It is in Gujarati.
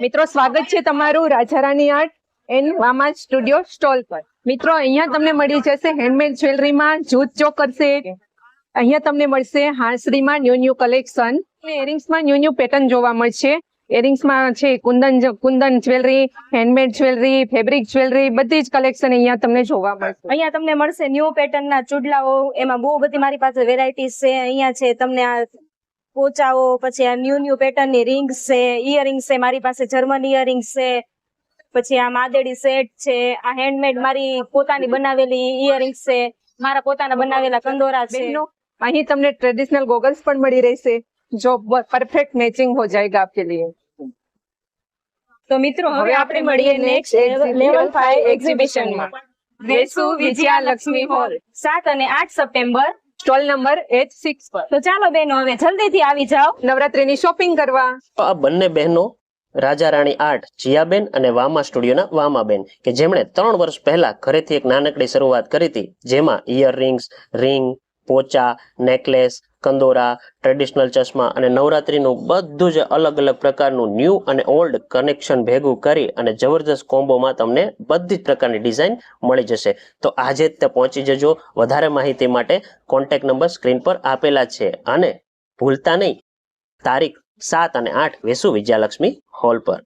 મિત્રો, સ્વાગત છે તમારું Rajarani art and Vama studio stall પર. મિત્રો, અહીંયા તમને મળી જશે હેન્ડમેડ જ્વેલરીમાં જૂથ ચોકર સેટ અહીંયા તમને મળશે હાંસરીમાં ન્યુ ન્યુ કલેક્શન એરિંગ્સમાં ન્યુ ન્યુ પેટર્ન જોવા મળશે. એરિંગ્સમાં છે kundan kundan jewellery handmade jewellery fabric jewellery બધી જ કલેક્શન અહીંયા તમને જોવા મળશે. અહીંયા તમને મળશે ન્યુ પેટર્નના ચૂડલાઓ, એમાં બહુ બધી મારી પાસે વેરાયટીઝ છે. અહીંયા છે તમને આ પોચાઓ પછી આ ન્યુ ન્યુ પેટર્નની રિંગ્સ છે ઇયરિંગ્સ છે મારી પાસે જર્મન ઇયરિંગ્સ છે પછી આ માદેડી સેટ છે આ હેન્ડમેડ મારી પોતાની બનાવેલી ઇયરિંગ્સ છે મારા પોતાના બનાવેલા કંદોરા છે. અહીં તમને ટ્રેડિશનલ ગોગલ્સ પણ મળી રહેશે જો પરફેક્ટ મેચિંગ હો જાયેગા આપકે લિયે. તો મિત્રો હવે આપણે મળીએ નેક્સ્ટ લેવલ 5 એક્ઝિબિશનમાં વેસુ વિજયા લક્ષ્મી હોલ 7 અને 8 September stall number H six પર. તો ચાલો બહેનો હવે જલ્દીથી આવી જાઓ. નવરાત્રીની શોપિંગ કરવા. તો આ બંને બહેનો રાજા રાણી આર્ટ જીયાબેન અને વામા સ્ટુડિયોના વામાબેન કે જેમણે ત્રણ વર્ષ પહેલા ઘરેથી એક નાનકડી શરૂઆત કરી હતી જેમાં ઇયર રિંગ્સ રિંગ પોચા નેકલેસ કંદોરા ટ્રેડિશનલ ચશ્મા અને નવરાત્રિનું બધું જ અલગ અલગ પ્રકારનું ન્યૂ અને ઓલ્ડ કનેક્શન ભેગું કરી અને જબરદસ્ત કોમ્બોમાં તમને બધી જ પ્રકારની ડિઝાઇન મળી જશે. તો આજે જ તે પહોંચી જજો. વધારે માહિતી માટે કોન્ટેક્ટ નંબર સ્ક્રીન પર આપેલા છે અને ભૂલતા નહીં. તારીખ સાત અને આઠ વેસુ વિજયાલક્ષ્મી હોલ પર.